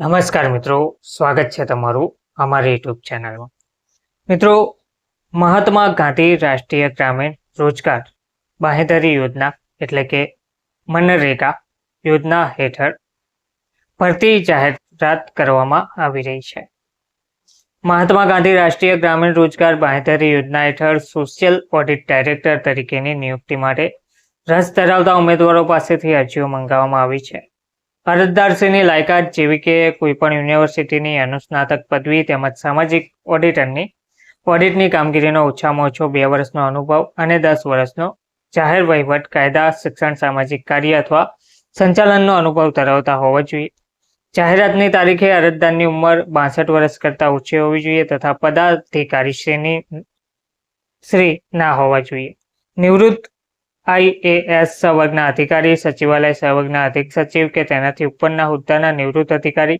નમસ્કાર મિત્રો, સ્વાગત છે તમારું અમારી યુટ્યુબ ચેનલમાં. મિત્રો, મહાત્મા ગાંધી રાષ્ટ્રીય ગ્રામીણ રોજગાર બાહેધરી યોજના એટલે કે મનરેગા યોજના હેઠળ ભરતી જાહેરાત કરવામાં આવી રહી છે. મહાત્મા ગાંધી રાષ્ટ્રીય ગ્રામીણ રોજગાર બાહેધરી યોજના હેઠળ સોશિયલ ઓડિટ ડાયરેક્ટર તરીકેની નિયુક્તિ માટે રસ ધરાવતા ઉમેદવારો પાસેથી અરજીઓ મંગાવવામાં આવી છે. અરજદારશ્રીની લાયકાત જેવી કે કોઈપણ યુનિવર્સિટીની અનુસ્નાતક પદવી તેમજ સામાજિક ઓડિટરની, ઓડિટની કામગીરીનો ઓછામાં ઓછો બે વર્ષનો અનુભવ અને દસ વર્ષનો જાહેર વહીવટ, કાયદા, શિક્ષણ, સામાજિક કાર્ય અથવા સંચાલનનો અનુભવ ધરાવતા હોવો જોઈએ. જાહેરાતની તારીખે અરજદારની ઉંમર બાસઠ વર્ષ કરતાં ઓછી હોવી જોઈએ તથા પદાધિકારી શ્રેણી શ્રી ના હોવા જોઈએ. નિવૃત્ત આઈએએસ સવર્ગના અધિકારી, સચિવાલય સવર્ગના અધિક સચિવ કે તેનાથી ઉપરના હોદ્દાના નિવૃત્ત અધિકારી,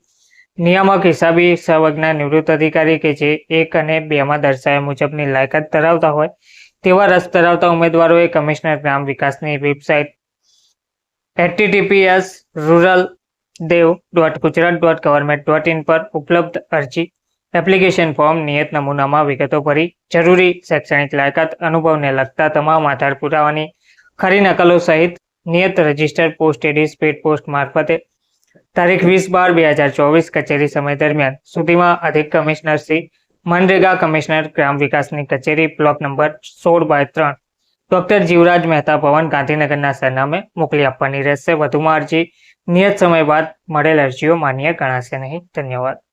નિયામક હિસાબી સવર્ગના નિવૃત્ત અધિકારી કે જે એક અને બેમાં દર્શાવ્યા મુજબની લાયકાત ધરાવતા હોય તેવા રસ ધરાવતા ઉમેદવારોએ કમિશનર ગ્રામ વિકાસની website HTTPS rural dev dot Gujarat dot government dot in પર ઉપલબ્ધ અરજી એપ્લિકેશન ફોર્મ, નિયત નમૂનામાં વિગતો ભરી જરૂરી શૈક્ષણિક લાયકાત અનુભવને લગતા તમામ આધાર પુરાવાની ખરી નકલો સહિત નિયત register post AD speed post મારફતે તારીખ વીસ બાર બે હજાર ચોવીસ કચેરી સમય દરમિયાન સુધીમાં અધિક કમિશનર શ્રી મનરેગા કમિશનર ગ્રામ વિકાસની કચેરી બ્લોક નંબર સોળ બાય ત્રણ ડોક્ટર જીવરાજ મહેતા ભવન ગાંધીનગરના સરનામે મોકલી આપવાની રહેશે. વધુમાં અરજી નિયત સમય બાદ મળેલ અરજીઓ માન્ય ગણાશે નહીં. ધન્યવાદ.